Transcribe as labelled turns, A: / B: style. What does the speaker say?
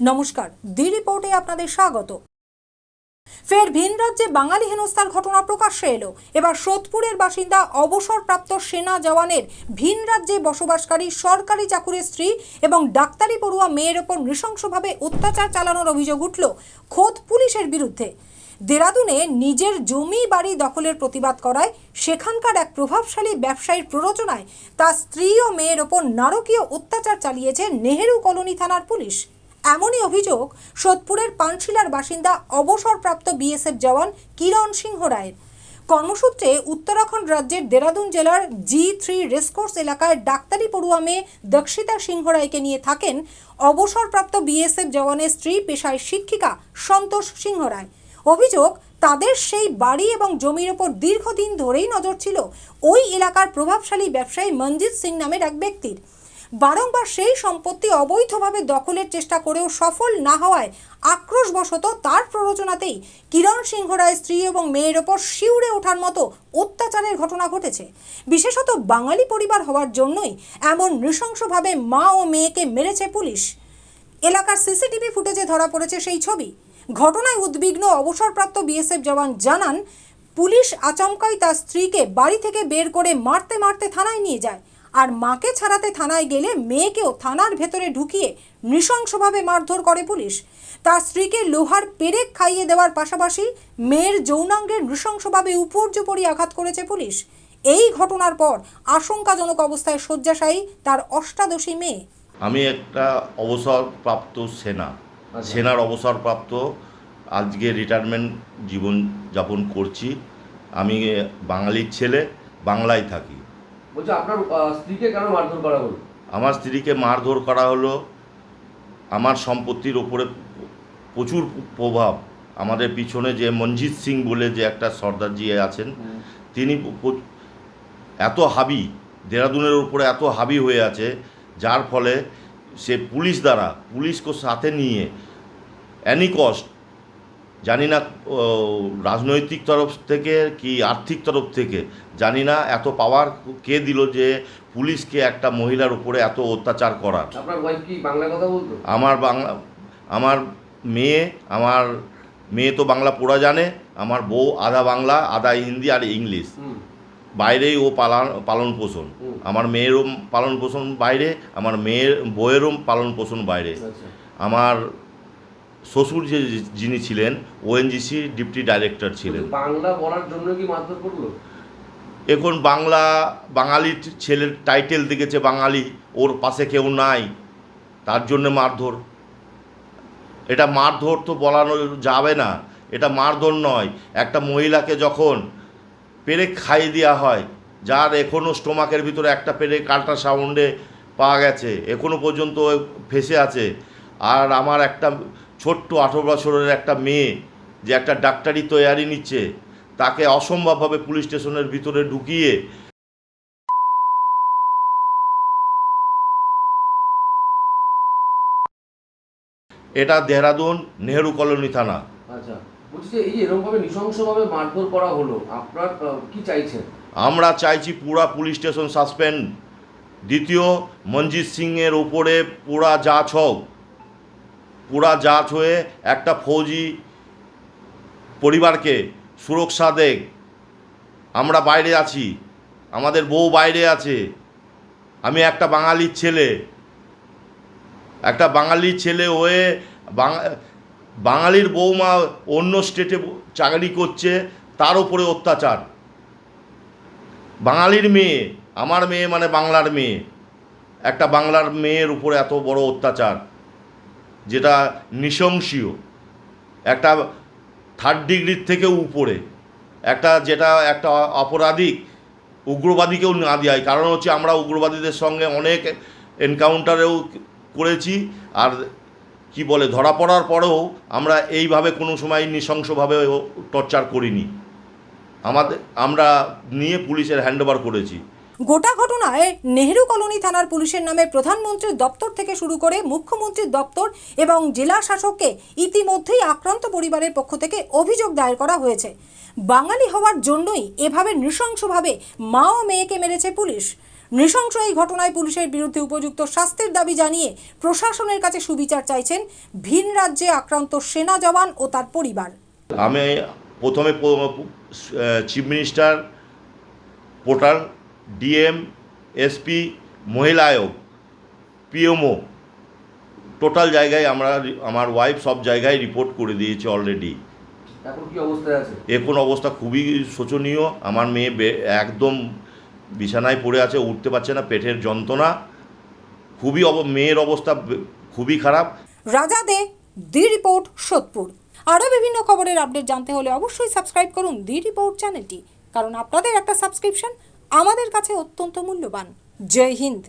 A: নমস্কার দি রিপোর্টে আপনাদের স্বাগত। ফের ভিন রাজ্যে বাঙালি হেনস্থার ঘটনা প্রকাশ্যে এলো। এবার সোদপুরের বাসিন্দা, অবসরপ্রাপ্ত সেনা জওয়ানের ভিন রাজ্যে বসবাসকারী সরকারি চাকুরের স্ত্রী এবং ডাক্তারি পড়ুয়া মেয়ের ওপর নৃশংসভাবে অত্যাচার চালানোর অভিযোগ উঠল খোদ পুলিশের বিরুদ্ধে। দেরাদুনে নিজের জমি বাড়ি দখলের প্রতিবাদ করায় সেখানকার এক প্রভাবশালী ব্যবসায়ীর প্ররোচনায় তার স্ত্রী ও মেয়ের ওপর নারকীয় অত্যাচার চালিয়েছে নেহেরু কলোনি থানার পুলিশ। এমনই অভিযোগ সোদপুরের পানশিলার বাসিন্দা অবসরপ্রাপ্ত বিএসএফ জওয়ান কিরণ সিংহ রায়ের। কর্মসূত্রে উত্তরাখণ্ড রাজ্যের দেরাদুন জেলার জি থ্রি রেসকোর্স এলাকায় ডাক্তারি পড়ুয়া মেয়ে দক্ষিতা সিংহ রায়কে নিয়ে থাকেন অবসরপ্রাপ্ত বিএসএফ জওয়ানের স্ত্রী পেশায় শিক্ষিকা সন্তোষ সিংহ রায়। অভিযোগ, তাদের সেই বাড়ি এবং জমির ওপর দীর্ঘদিন ধরেই নজর ছিল ওই এলাকার প্রভাবশালী ব্যবসায়ী মনজিৎ সিং নামের এক ব্যক্তির। বারংবার সেই সম্পত্তি অবৈধভাবে দখলের চেষ্টা করেও সফল না হওয়ায় আক্রোশবশত তার প্ররোচনাতেই কিরণ সিংহ রায় স্ত্রী এবং মেয়ের ওপর শিউরে ওঠার মতো অত্যাচারের ঘটনা ঘটেছে। বিশেষত বাঙালি পরিবার হওয়ার জন্যই এমন নৃশংসভাবে মা ও মেয়েকে মেরেছে পুলিশ। এলাকার সিসিটিভি ফুটেজে ধরা পড়েছে সেই ছবি। ঘটনায় উদ্বিগ্ন অবসরপ্রাপ্ত বিএসএফ জওয়ান জানান, পুলিশ আচমকাই তার স্ত্রীকে বাড়ি থেকে বের করে মারতে মারতে থানায় নিয়ে যায়। আর মাকে ছাড়াতে থানায় গেলে মেয়েকেও থানার ভেতরে ঢুকিয়ে নৃশংসভাবে মারধর করে পুলিশ। তার স্ত্রীকে লোহার পেরেক খাইয়ে দেওয়ার পাশাপাশি মেয়ের যৌনাঙ্গের নৃশংসভাবে উপর্যুপরি আঘাত করেছে পুলিশ। এই ঘটনার পর আশঙ্কাজনক অবস্থায় শয্যাশায়ী তার অষ্টাদশী মেয়ে।
B: আমি একটা অবসরপ্রাপ্ত সেনা।
C: আচ্ছা।
B: সেনার অবসরপ্রাপ্ত। আজকে রিটায়ারমেন্ট জীবন যাপন করছি। আমি বাঙালির ছেলে বাংলায় থাকি।
C: বলছি আপনার স্ত্রীকে কেন মারধর করা হলো?
B: আমার স্ত্রীকে মারধর করা হলো। আমার সম্পত্তির ওপরে প্রচুর প্রভাব। আমাদের পিছনে যে মনজিৎ সিং বলে যে একটা সর্দারজি আছেন তিনি এত হাবি দেরাদুনের উপরে এত হাবি হয়ে আছে যার ফলে সে পুলিশ দ্বারা পুলিশকে সাথে নিয়ে অ্যানি কস্ট জানি না রাজনৈতিক তরফ থেকে কি আর্থিক তরফ থেকে জানি না এত পাওয়ার কে দিল যে পুলিশকে একটা মহিলার উপরে এত অত্যাচার করার। আমার বাংলা আমার মেয়ে আমার মেয়ে তো বাংলা পড়া জানে আমার বউ আধা বাংলা আধা হিন্দি আর ইংলিশ। বাইরেই ও পালন পালন পোষণ। আমার মেয়েরও পালন পোষণ বাইরে আমার মেয়ের বউয়েরও পালন পোষণ বাইরে।
C: আচ্ছা।
B: আমার শ্বশুর যে যিনি ছিলেন ওএনজিসি ডিপটি ডাইরেক্টর ছিলেন।
C: বাংলা বলার জন্য কি মারধর করল?
B: এখন বাংলা বাঙালি ছেলের টাইটেল দেখেছে বাঙালি ওর পাশে কেউ নাই তার জন্য মারধর। এটা মারধর তো বলানো যাবে না এটা মারধর নয়। একটা মহিলাকে যখন পেরেক খাইয়ে দেওয়া হয় যার এখনও স্টোমাকের ভিতরে একটা পেরেক আল্ট্রাসাউন্ডে পাওয়া গেছে এখনও পর্যন্ত ফেসে আছে আর আমার একটা ছোট্ট আঠেরো বছরের একটা মেয়ে যে একটা ডাক্তারি তৈয়ারি নিচ্ছে তাকে অসম্ভবভাবে পুলিশ স্টেশনের ভিতরে ঢুকিয়ে এটা দেহরাদুন নেহেরু কলোনি থানা।
C: আচ্ছা বলছি যে এই এরকমভাবে নৃশংসভাবে মারধর করা হলো আপনার কি চাইছেন?
B: আমরা চাইছি পুরা পুলিশ স্টেশন সাসপেন্ড। দ্বিতীয় মনজিৎ সিংয়ের উপরে পুরা জাঁচ হোক পুরা জাঁচ হয়ে একটা ফৌজি পরিবারকে সুরক্ষা দেখ আমরা বাইরে আছি। আমাদের বউ বাইরে আছে। আমি একটা বাঙালির ছেলে। একটা বাঙালির ছেলে হয়ে বাঙালির বৌমা অন্য স্টেটে চাকরি করছে, তার উপরে অত্যাচার। বাঙালির মেয়ে, আমার মেয়ে মানে বাংলার মেয়ে। একটা বাংলার মেয়ের উপরে এত বড় অত্যাচার। যেটা নৃশংসীয়। একটা থার্ড ডিগ্রির থেকেও উপরে। একটা যেটা একটা অপরাধিক উগ্রবাদীকেও না দেওয়ায় কারণ হচ্ছে আমরা উগ্রবাদীদের সঙ্গে অনেক এনকাউন্টারেও করেছি। আর কি বলে, ধরা পড়ার পরেও আমরা এইভাবে কোনো সময় নৃশংসভাবে টর্চার করিনি। আমাদের, আমরা নিয়ে পুলিশের হ্যান্ডওভার করেছি।
A: গোটা ঘটনায় নেহেরু কলোনি থানার পুলিশের নামে প্রধানমন্ত্রীর দপ্তর থেকে শুরু করে মুখ্যমন্ত্রীর দপ্তর এবং জেলা শাসককে ইতিমধ্যেই আক্রান্ত পরিবারের পক্ষ থেকে অভিযোগ দায়ের করা হয়েছে। বাঙালি হওয়ার জন্যই এভাবে নৃশংসভাবে মা ও মেয়েকে মেরেছে পুলিশ। নৃশংস এই ঘটনায় পুলিশের বিরুদ্ধে উপযুক্ত শাস্তির দাবি জানিয়ে প্রশাসনের কাছে সুবিচার চাইছেন ভিন রাজ্যে আক্রান্ত সেনা জওয়ান ও তার পরিবার।
B: আমি প্রথমে chief minister portal DM SP মহিলা আয়োগ পিএমও টোটাল জায়গায় আমরা আমার ওয়াইফ সব জায়গায় রিপোর্ট করে দিয়েছে অলরেডি।
C: এখন কি
B: এখন অবস্থা খুবই শোচনীয়। আমার মেয়ে বে- একদম বিছানায় পড়ে আছে উঠতে পারছে না পেটের যন্ত্রণা। খুবই অব- মেয়ের অবস্থা খুবই খারাপ।
A: রাজা দে দি রিপোর্ট সোদপুর। আরও বিভিন্ন খবরের আপডেট জানতে হলে অবশ্যই সাবস্ক্রাইব করুন দি রিপোর্ট চ্যানেলটি। কারণ আপনাদের একটা সাবস্ক্রিপশন আমাদের কাছে অত্যন্ত মূল্যবান। জয় হিন্দ।